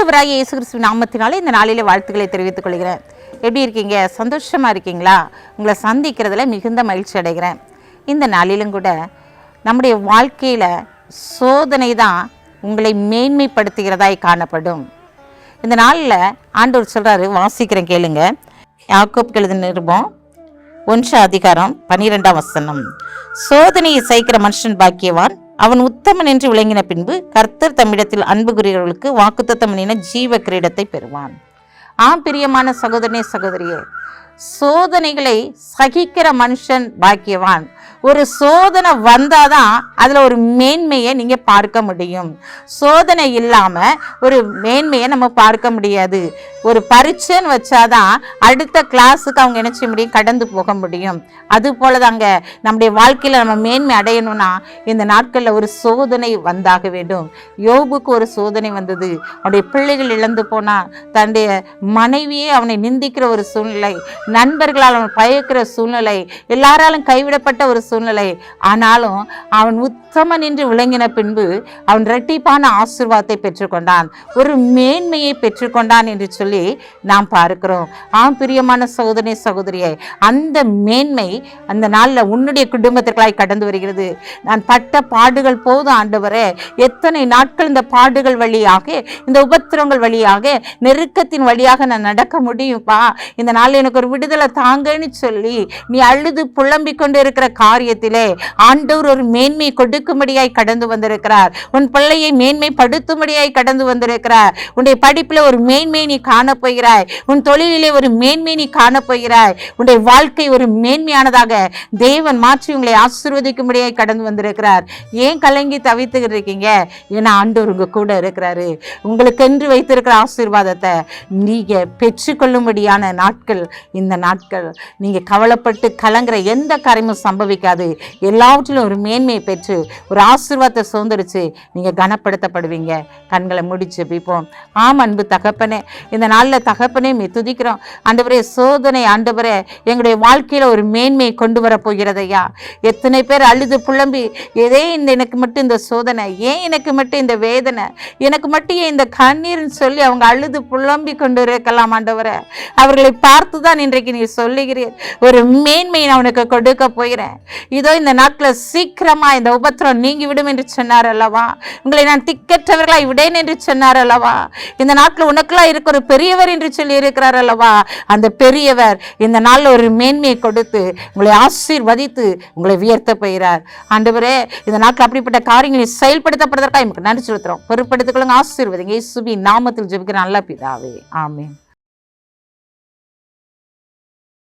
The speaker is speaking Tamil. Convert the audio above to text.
ஆண்டவராகிய இயேசு கிறிஸ்துவின் நாமத்தினாலே இந்த நாளிலே வாழ்த்துக்களை தெரிவித்துக் கொள்கிறேன். எப்படி இருக்கீங்க? சந்தோஷமா இருக்கீங்களா? உங்களை சந்திக்கிறதுல மிகுந்த மகிழ்ச்சி அடைகிறேன். இந்த நாளிலும் கூட நம்முடைய வாழ்க்கையில் சோதனை தான் உங்களை மேன்மைப்படுத்துகிறதாய் காணப்படும். இந்த நாளில் ஆண்டவர் சொல்றாரு வாசிக்கிறேன் கேளுங்க. யாக்கோப் கெழுது நிருபம் ஒன்று அதிகாரம் பன்னிரெண்டாம் வசனம். சோதனையை சகிக்கிற மனுஷன் பாக்கியவான் அவன் உத்தமன் என்று விளங்கின பின்பு கர்த்தர் தம்மிடத்தில் அன்பு கூறியவர்களுக்கு வாக்குத்தத்தம் ஜீவ கிரீடத்தை பெறுவான். ஆம் பிரியமான சகோதரனே சகோதரியே சோதனைகளை சகிக்கிற மனுஷன் பாக்கியவான். ஒரு சோதனை வந்தாதான் அதில் ஒரு மேன்மையை நீங்கள் பார்க்க முடியும். சோதனை இல்லாம ஒரு மேன்மையை நம்ம பார்க்க முடியாது. ஒரு பரீட்சைன்னு வச்சாதான் அடுத்த கிளாஸுக்கு அவங்க என்ன செய்ய முடியும்? கடந்து போக முடியும். அது போலதாங்க நம்முடைய வாழ்க்கையில் நம்ம மேன்மை அடையணும்னா இந்த நாட்களில் ஒரு சோதனை வந்தாக வேண்டும். யோபுக்கு ஒரு சோதனை வந்தது. அவனுடைய பிள்ளைகள் இழந்து போனால் தன்னுடைய மனைவியே அவனை நிந்திக்கிற ஒரு சூழ்நிலை நண்பர்களால் அவன் பயக்கிற சூழ்நிலை எல்லாராலும் கைவிடப்பட்ட ஒரு சூழ்நிலை. ஆனாலும் அவன் உத்தம நின்று விளங்கின பின்பு அவன் இரட்டிப்பான ஆசிர்வாதத்தை பெற்றுக்கொண்டான். ஒரு மேன்மையை பெற்றுக்கொண்டான் என்று சொல்லி நாம் பார்க்கிறோம். ஆம் பிரியமான சகோதரி சகோதரியை அந்த மேன்மை அந்த நாளில் உன்னுடைய குடும்பத்திற்காய் கடந்து வருகிறது. நான் பட்ட பாடுகள் போதும் ஆண்டவரே. எத்தனை நாட்கள் இந்த பாடுகள் வழியாக இந்த உபத்திரங்கள் வழியாக நெருக்கத்தின் வழியாக நான் நடக்க முடியும்ப்பா இந்த நாளில் எனக்கு ஒரு விடுதலை தாங்கன்னு சொல்லி நீ அழுது புலம்பிக் கொண்டு இருக்கிற காரியத்திலே ஆண்டவர் ஒரு மேன்மை கொடுக்கும்படியாய் கடந்து வந்திருக்கிறார். உன் பிள்ளையை மேன்மைப்படுத்தும்படியாய் கடந்து வந்திருக்கிறார். உன்னுடைய படிப்பில் ஒரு மேன்மை நீ காணப்போகிறாய் உன் தொழிலிலே ஒரு மேன்மை நீ காணப்போகிறாய் உன்னுடைய வாழ்க்கை ஒரு மேன்மையானதாக தேவன் மாற்றி உங்களை ஆசீர்வதிக்கும்படியாய் கடந்து வந்திருக்கிறார். ஏன் கலங்கி தவித்துக்கிட்டு இருக்கீங்க? ஏன்னா ஆண்டவர் உங்க கூட இருக்கிறாரு. உங்களுக்கென்று வைத்திருக்கிற ஆசீர்வாதத்தை நீங்க பெற்றுக்கொள்ளும்படியான நாட்கள் இந்த நாட்கள். நீங்கள் கவலைப்பட்டு கலங்குற எந்த காரியமும் சம்பவிக்காது. எல்லாவற்றிலும் ஒரு மேன்மையை பெற்று ஒரு ஆசீர்வாதத்தை சுதந்திரிச்சு நீங்கள் கனப்படுத்தப்படுவீங்க. கண்களை முடிச்சு பிப்போம். ஆம் அன்பு தகப்பனே இந்த நாளில் தகப்பனே மே துதிக்கிறோம். ஆண்டவரே சோதனை ஆண்டவரே எங்களுடைய வாழ்க்கையில் ஒரு மேன்மையை கொண்டு வர போகிறதையா எத்தனை பேர் அழுது புலம்பி ஏதே இந்த எனக்கு மட்டும் இந்த சோதனை ஏன் எனக்கு மட்டும் இந்த வேதனை? எனக்கு மட்டும் ஏன் இந்த கண்ணீர்னு சொல்லி அவங்க அழுது புலம்பி கொண்டு இருக்கலாம் ஆண்டவரை. அவர்களை பார்த்து தான் இன்றைக்கு நீ சொல்லுகிறீர். ஒரு மேன்மையை நான் உனக்கு கொடுக்க போகிறேன். இதோ இந்த நாட்களில் சீக்கிரமா இந்த உபத்திரம் நீங்கி விடும் என்று சொன்னார் அல்லவா? உங்களை நான் திக்கற்றவர்களாக விடேன் என்று சொன்னார் அல்லவா? இந்த நாட்டில் உனக்குலாம் இருக்க ஒரு பெரியவர் என்று சொல்லி இருக்கிறார் அல்லவா? அந்த பெரியவர் இந்த நாளில் ஒரு மேன்மையை கொடுத்து உங்களை ஆசீர்வதித்து உங்களை உயர்த்த போகிறார். ஆண்டவரே இந்த நாட்டில் அப்படிப்பட்ட காரியங்களை செயல்படுத்தப்படுவதற்காக எனக்கு நன்றி செலுத்துறோம். பொறுப்படுத்திக்கொள்ளுங்க ஆசீர்வதிங்க. சுபி நாமத்தில் ஜெபிக்கிற நல்ல பிதாவே. ஆமென்.